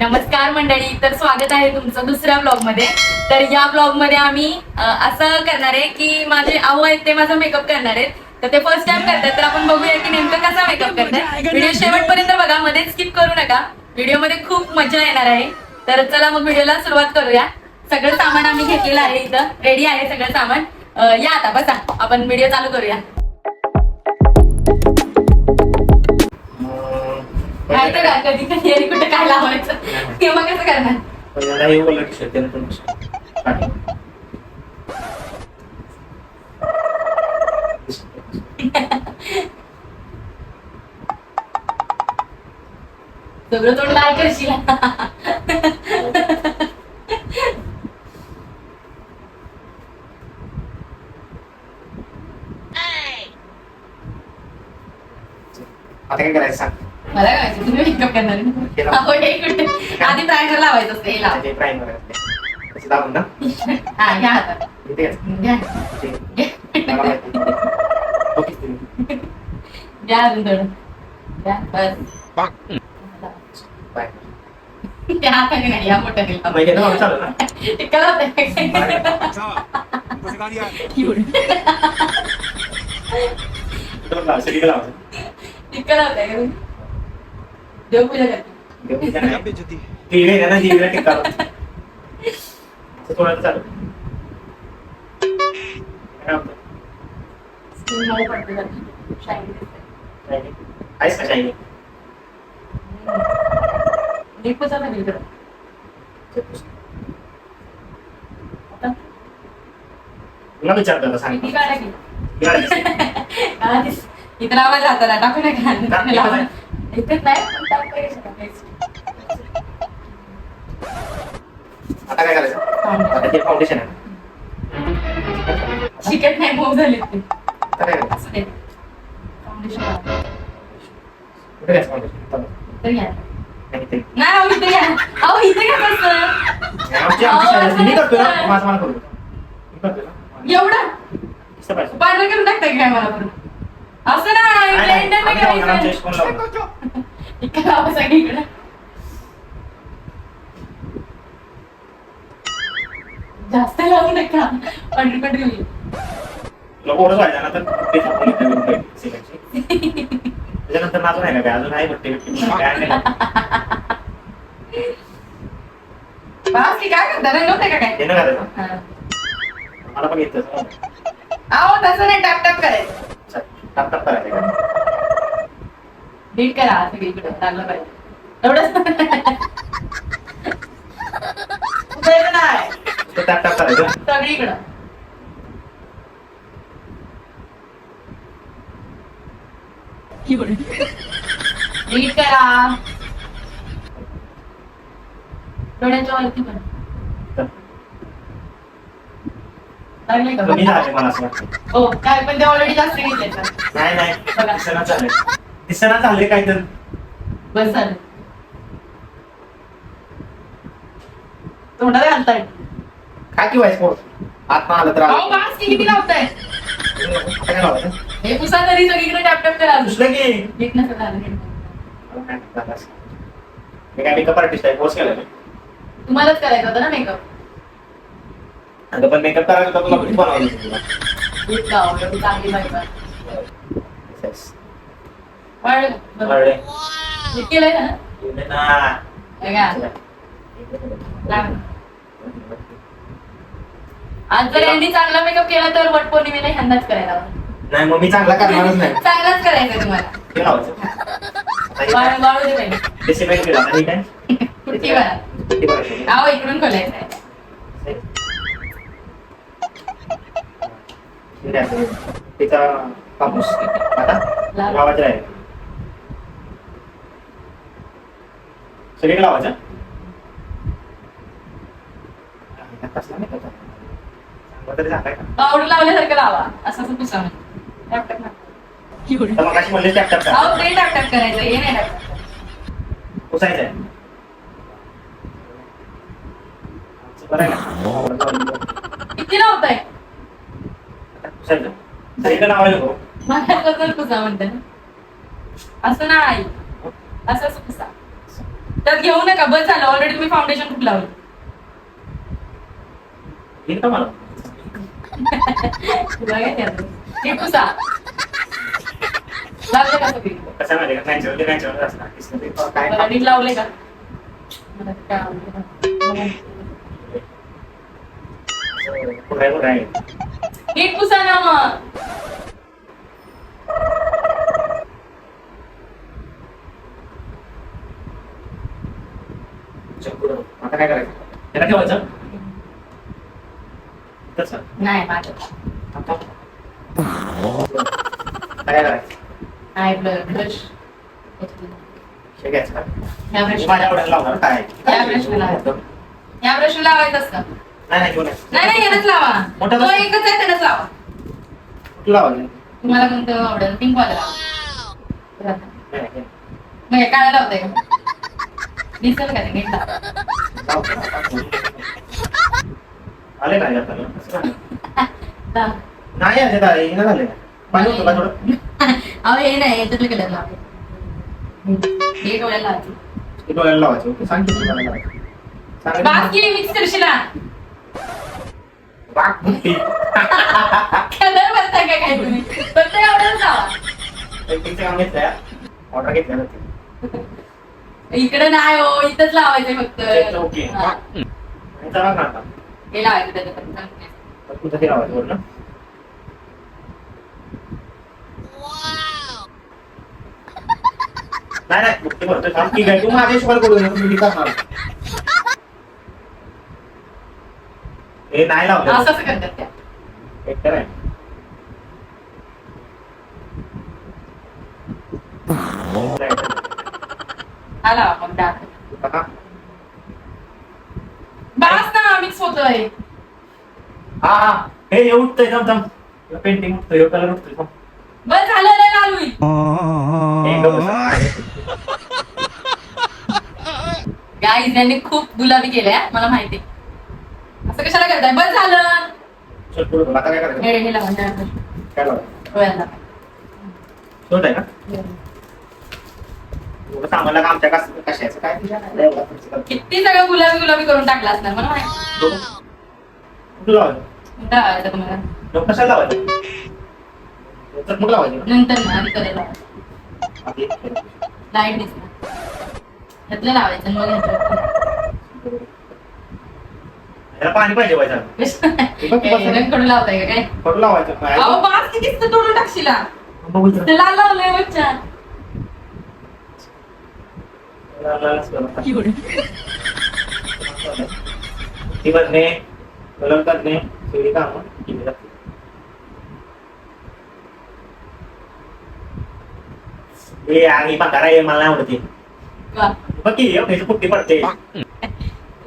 नमस्कार मंडळी तर स्वागत आहे तुमचं दुसऱ्या ब्लॉगमध्ये तर या ब्लॉगमध्ये आम्ही असं करणार आहे की माझे आऊ आहेत ते माझा मेकअप करणार आहेत. तर ते फर्स्ट टाइम करतात तर आपण बघूया की नेमकं कसा मेकअप करतात. व्हिडिओ शेवटपर्यंत बघा मध्ये स्किप करू नका. व्हिडिओमध्ये खूप मजा येणार आहे. तर चला मग व्हिडिओला सुरुवात करूया. सगळं सामान आम्ही घेतलेलं आहे इथं. रेडी आहे सगळं सामान. या आता बसा. आपण व्हिडिओ चालू करूया. माहिती का? कधी कधी आणि कुठं काय लावायचं? तेव्हा कसं करणार? पहिल्यांदा हे. सगळं तोंड लाल करशील आता काय करायचं सांग मला काय माहिती, तुम्ही मेकअप करणार केला. अहो, हे कुठे आधी प्रायमर लावायचं असतं हे लाव. ते प्राईमर आहे त्याचं दाबून ना? हा घ्या आता. इथे घ्यायचं. घ्या. इथे. मला माहिती. ओके, तुम्ही. घ्या अजून थोडं. घ्या बस. बाय. त्या हाताने नाही या मोठ्याने हे ना चालू ना. दोन लाव, सगळीकडे तुम्ही? देवपूजा करते आहे ना, थोडं चालू? स्किन मऊ पडते जरा. Shiny दिसते. आहेस का? नीट. आता तुला विचारतो आता सांग किती काढा. इथं लावायला हाताला टाकू नका टाक. लावा. काय करायचं? आता ते फाउंडेशन आहे. शिकत नाही मऊ झाले ते. आता काय करायचं? असं दे. Foundation. लावा. कुठे घ्यायचं फाउंडेशन इथं. घ्या. नाही अहो, इथं अहो इथं घ्या कसं आमची आमची शाळा मी करतो ना. माझं मला करू. दे. मी करतो ना. एवढं? पांढरं करून टाकताय काय मला असं नाही नाही, नाही, करायचं. इकडं लावा सगळीकडं जास्त लावू नका. पंढरी पंढरी होईल ना तर ते. त्याच्यानंतर माझं नाही ना काय अजून आहे बट्टे बिट्टे? काय नाही. बास की काय करता? रंग होते का काय? ते न हा. मला पण येतं अहो तसं नाही टाप टाप करायचं चल, टाप टाप करायचं का? नीट करा सगळीकडे लागलं पाहिजे एवढंच उभं नाही ते टाप टाप करायचं सगळीकडं नीट करा डोळ्याच्या वरती पण चल. लागले का कमी झाले मला असं वाटतं हो काय पण ते ऑलरेडी जास्त घेतले नाही नाही. दिसना झाले. दिसना झाले काय तर? बस झालं. तोंडाला घालताय. काय की व्हायचं आत्मा आलं तर अहो आलं. बास की किती लावताय. आता काय लावायचं? हे पुसा तरी सगळीकडे टॅप टॅप करा. दुसरं की? नीट नसं झालं काय. मी मेकअप आर्टिस्ट आहे कोर्स केला मी. तुम्हालाच करायचं होतं ना मेकअप पण मेकअप करायला तुला बनवायला चांगली बायको आहे. Yes. वाढलं का? बरं. कळले? नीट केलंय का ना केले ना. का? लाव. आज जर यांनी चांगला मेकअप केला तर वट पौर्णिमेला ह्यांनाच करायला हवं. नाही मग मी चांगला करणारच नाही चांगलाच करायचं तुम्हाला लावायचं आता वाळ- वाळू दे पाहिजे काय? Decibel केला. आता काय? कुर्ती बघा किती करायचं? अहो इकडून खोलायचं आहे तिचा कापूस आता लाव. लावायचं? आहे सगळीकडे लावायचं का पावडर लावल्यासारखं लावा. असं असं पुसा टॅप टॅप नका. तर मग अशी म्हणले टॅप टॅप अहो ते टॅप करायचं. हे नाही टॅप पुसायचं आहे बरं आहे का? किती लावताय पुसा म्हणते असं नाही. असं असं पुसा. त्यात घेऊ नका. बस झालं. ऑलरेडी तुम्ही फाउंडेशन खूप लावलं. येईल का मला? तुला काय त्यात? हे पुसा. लागले का सगळी? कसं माहिती का? नॅचरल ते नॅचरल असणार. दिसलं ते काय? मला नीट लावले का? मला काय आवडलं. कुठे कुठे आहे? नीट पुसा ना मग. आता काय करायचं? त्याला ठेवायचं? तसं नाही माझं आता काय करायचं? नाही ब्रश हे घ्यायचं का? या ब्रश माझ्या आवडीला लावणार. काय? या ब्रशला लावायचं. या ब्रश लावायचं असतं. नाही नाही घेऊन ये. नाही नाही लावा मोठा तो? एकच आहे त्यानंच लावा लावायचं तुम्हाला कोणतं आवडेल पिंक वाला लावा नाही, नाही, नाही. मग हे काळा लावताय का दिसेल का ते नीट लावा. लाव. आले असं नाही. लावा. नाही आले काय येणं झाले पाणी होतं का थोडं अहो हे नाही कलर लावा हे डोळ्याला लावायचे ते डोळ्याला लावायचं ओके सांग किती डोळ्याला लावायचं. सांग बाकी मिक्स करशील कलर का काय तुम्ही फक्त एवढंच काम ऑर्डर इकडे नाही हो इथंच लावायचंय फक्त. ओके. हा. आणि चला ना आता. हे लावायचं त्याच्यात तर ते लावायचं नाही नाही बुट्टी भरतोय थांब ठीक आहे. तू करू नका मी करणार हे नाही असं लावलं. असं करतात त्या. हा लावा मग डार्क आता बास ना मिक्स होतोय. हा हा. हे हे उठतंय थांब थांब. पेंटिंग उठतोय हे कलर उठतोय थांब. बस झालं नाही लाल. होईल हे गप्प बस. गाईज यांनी खूप गुलाबी केल्या मला माहिती असं कशाला करताय? बस झालं. चल पुढे बोल. आता काय करायचं हे हे लावा डार्क काय लावायचं डोळ्याला शोध आहे ना एवढं सांगायला का आमच्या कस कशाचं? काय तुझ्या? नाही लय एवढा खर्च करतो. किती सगळं गुलाबी गुलाबी करून टाकला असणार मला माहिती बघू. कुठं लावायचं? लावायचं तुम्हाला? मग कशाला लावायचं? तर मग लावायचं? ना. नंतर ना आधी कलर लावायचं आधी लाइट दिसणार. ह्यातलं लावायचं मग ह्याला पाणी पाहिजे व्हायचं रंगकडून लावताय का काय? कुठं लावायचं? काय? अहो बास तोडून टाकशीला बघू लावलंय बच्चा. करू. ती भरणे कलर करणे सगळी कामं केली. हे आणि पगार आहे मला आवडते वा बघ की एवढ्याची पुट्टी पडते.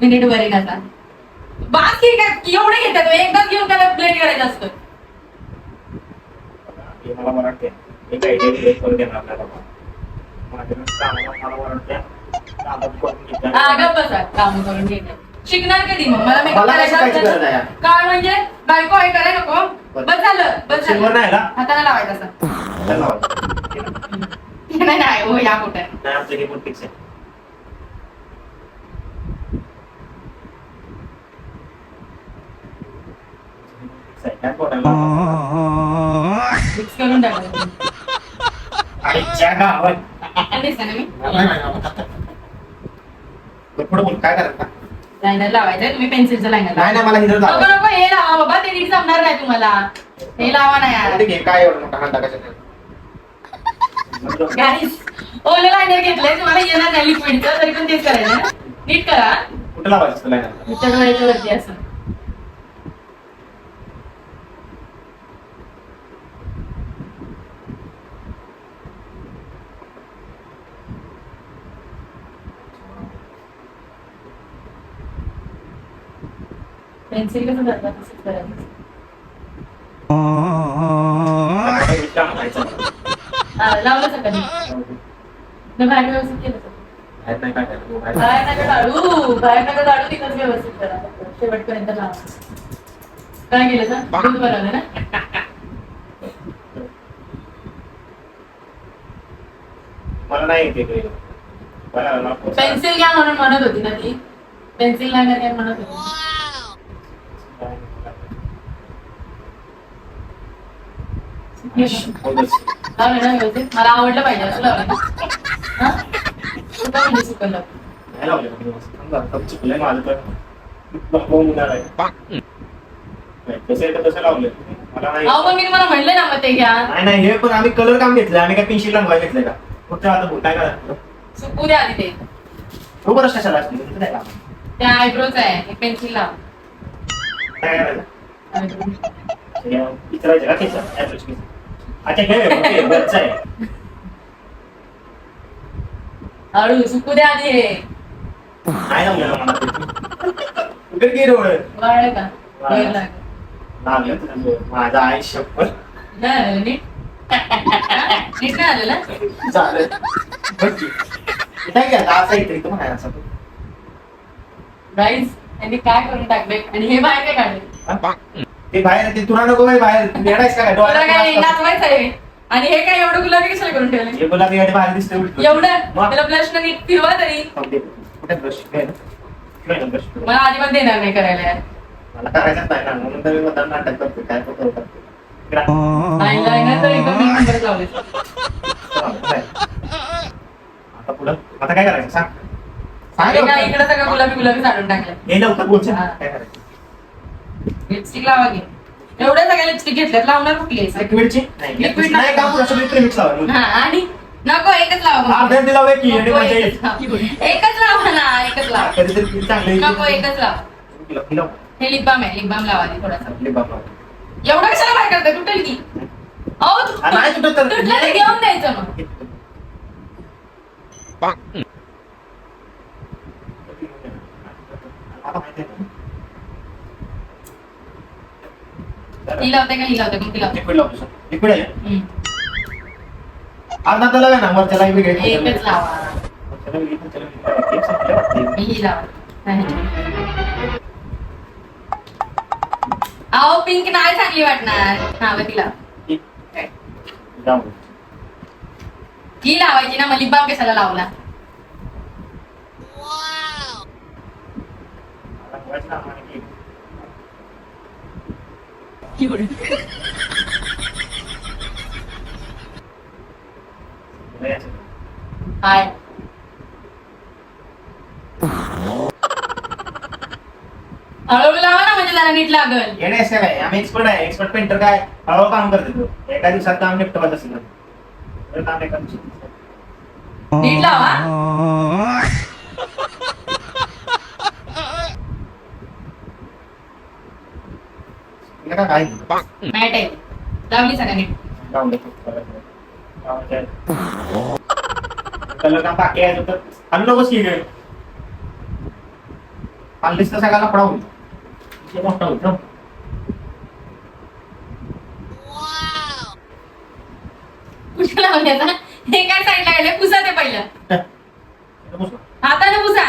मिनिट बरे का बास की काय? एवढे घेतात. एकदाच घेऊन त्याला ब्लेंड करायचं असतं. हे मला वाटते हे करून देणार आपल्याला. हा बसा. काम करून घेतात शिकणार कधी मग? मला makeup मला काय करायचा शिकायची असला गरज आहे? तर- काय म्हणजे बायको आहे नको. बस झालं बस सिल्वर झालं नाही हाताला लावायचं असं. नाही नाही हो या कुठे? नाही आमचं हे पण फिक्स आहे Fix आहे. काय बोलायला लावायचं? मिक्स करून टाकायचं मी काय करायचं लायनर लावायचं तुम्ही पेन्सिलचं लायनर नाही नाही मला हिरं नको लावायचं. नको हे लावा बाबा ते नीट जमणार नाही तुम्हाला हे लावा ना यार ठीक आहे, काय एवढं मोठा हांडा कशाचा? गाईस ओले लायनर घेतलंय तुम्हाला येणार नाही लिक्विडचं तरी पण तेच करायचं ना नीट करा कुठं लावायचं असतं liner? तुमच्या डोळ्याच्या वरती असं पेन्सिल कसं धरतात तसंच करायचं आता हे काम व्हायचं. लावलं सकाळी न बाहेर व्यवस्थित केलं सगळं. बाहेर नाही काय करायचं, बाहेर बाहेर नका काढू. बाहेर नका काढू तिथंच व्यवस्थित करा. शेवटपर्यंत लावा. काय केलं सर दूध बनवलं ना? मला नाही येते ते. बरं आलं मला पोस्ट. पेन्सिल घ्या म्हणून म्हणत होती ना ती. पेन्सिल नाही घ्या म्हणत होती बोलतोस. लावलं ना व्यवस्थित मला आवडलं पाहिजे असं लावलं चुकलंय माझं तर. मला पण मी तुम्हाला म्हणलं ना मग ते घ्या नाही नाही हे पण आम्ही कलर काम घेतलं आम्ही काय पेन्सिल रंगवायला घेतलंय का फक्त आता बोल काय चुकू द्या आधी ते तू बरं कशाला ते आयब्रोच आहे हे पेन्सिल लाव काय करायचं विचारायचं का अच्छा हे ओके बरंच आहे हळू सुकू द्या आधी हे नाही लावलेलं मला ते. कुठे गेलो वाळलं का. वेळ लागेल. लागलं तुझं माझं आयुष्य पण नाही आलेलं नीट? नीट नाही आलेलं चालेल बघ की. काय घ्या असं काहीतरी तो म्हणायला असं गाईज त्यांनी काय करून टाकले आणि हे बाहेर काय काढले हा? ते बाहेर ते तुला नको बाई बाहेर तू येडायस का काय? तुला काय डोळ्यात नाचवायचं आहे आणि हे काय एवढं गुलाबी कशाला करून ठेवले हे गुलाबी गाडी बाहेर दिसते उलटं. एवढं मग? त्याला ब्लश नीट फिरवा तरी थांब दे. कुठे ब्रश ना. ना brush. मला अजिबात देणार नाही करायला यार मला करायचंच नाही ना म्हणून तर मी नाटक करते काय करतो. नाही तर एकदम लावले काय? आता पुढं आता काय करायचं सांग सांग हे काय लवकर. इकडे सगळं गुलाबी गुलाबी टाकलं हे लवकर बोल सांग. हा. काय करायचं लिपस्टिक लावा घे एवढ्या सगळ्या लिपस्टिक घेतल्यात लावणार कुठली? लिक्विडची लिक्विड नाही काम लावा हा आणि नको एकच लावा मग. अर्ध्यात लावूया की आणि नको, मजा येईल एकच लावा. एकच लावा ना एकच लावा कधीतरी चांगलं नको एकच लावा. हे लिप बाम आहे लिप बाम लावा आधी थोडासा. एवढं कशाला बाहेर करताय तुटेल की अहो तु- हा, नाही तुटत तर. तुटलं तर घेऊन द्यायचं मग आता माहिती आहे ही लावते का ही लावते कोणती ना. लावते लिक्विड लावतो सर. लिक्विड आहे हम्म. अर्धा त्याला ना मग त्याला वेगळे एकच लावा त्याला वेगळी, त्याला वेगळी. एक संपलं वाटतं. ही लावा. अहो पिंक नाही चांगली वाटणार हा मग ती लावा एक. जाऊ. ही लावायची ना मग लिप बाम कशाला लावला आहे की. हाय हळूहळू लावा ना म्हणजे जरा नीट लागल. येणे असं काय आम्ही एक्सपर्ट आहे एक्सपर्ट पेंटर काय? हळूहळू काम करते तो एका दिवसात काम निपटवायचं असेल तर. काम एका दिवसात नीट लावा. तुला काय मॅट आहे. लावली नीट बाकी आहे तर आणू नकोस की गे आणलीस तर सगळ्याला पडा होईल ते मोठा हे काय गेले पुसा ते पहिलं इथं बस ना. हाताने पुसा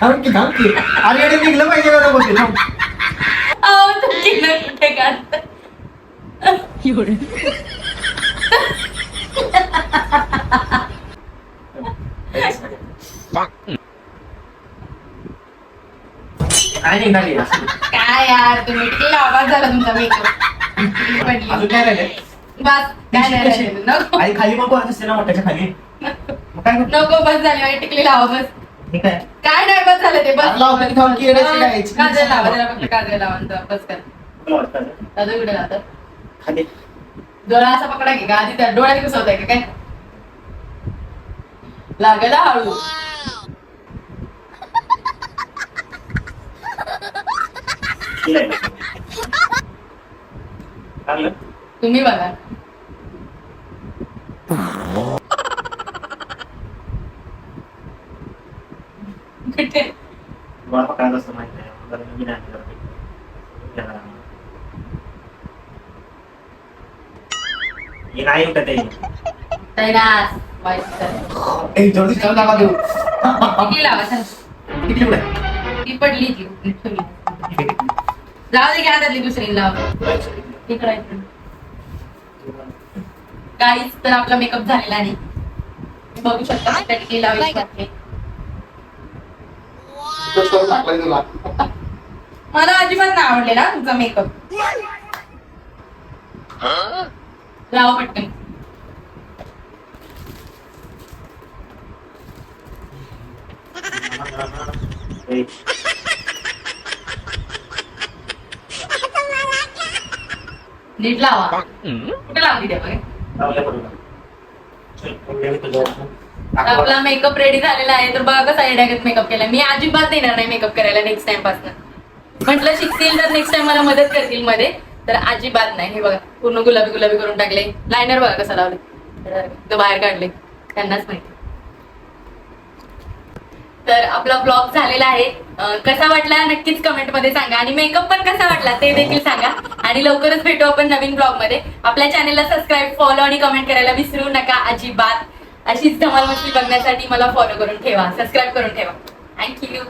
थांब की, थांब की. अरे निघलं पाहिजे का नको ते? थांब. अहो तुमची नख कुठे काढत काय निघणार असं? काय यार तुम्ही किती आवाज झाला तुमचा मेकअप पडली अजून काय राहिले बस काय नाही राहिलेलं. नको आणि खाली मग असते ना मोठ्याच्या खाली मग काय? नको बस झाली वाईट टिकली लावा बस हे काय? नाही बस झालं ते बस. अरे लाव, तरी थांब की, येड्याची काय? लावा त्याला लावा बस कर? दादा खाली. डोळा असा पकडा की का आधी त्या डोळ्यात घुसवताय का काय? लागला हळू? तुम्ही बघा कुठे डोळा पकडायचा असतं माहीत नाही जरा नवीन आहे जरा. जरा. हे नाही उठत आहे देऊ किती लावा चल. किती उड्या? ती पडली ती ठेवली जाऊ दे घ्या त्यातली दुसरी लाव इकडे इकडे तर आपला मेकअप झालेला आहे बघू शकता मी त्या टिकली लावायची बाकी आहे. तिथंच करून टाकलाय तुला मला अजिबात नाही आवडलेला तुमचा मेकअप लावा पटकन. नीट लावा. कुठे लावली द्या आपला मेकअप रेडी झालेला आहे तर बघा कसा मेकअप केला. मी अजिबात देणार नाही मेकअप करायला नेक्स्ट टाइमपासून. म्हटलं शिकतील तर नेक्स्ट टाइम मला मदत करतील मध्ये. तर अजिबात नाही. हे बघा पूर्ण गुलाबी गुलाबी करून टाकले. लायनर बघा कसा लावले. तर बाहेर काढले. त्यांनाच माहिती. तर आपला ब्लॉग झालेला आहे. कसा वाटला नक्कीच कमेंटमध्ये सांगा. आणि मेकअप पण कसा वाटला ते देखील सांगा. आणि लवकरच भेटू आपण नवीन ब्लॉगमध्ये. आपल्या चॅनेलला सबस्क्राईब फॉलो आणि कमेंट करायला विसरू नका अजिबात. अशीच धमाल मस्ती बघण्यासाठी मला फॉलो करून ठेवा. सबस्क्राईब करून ठेवा. थँक्यू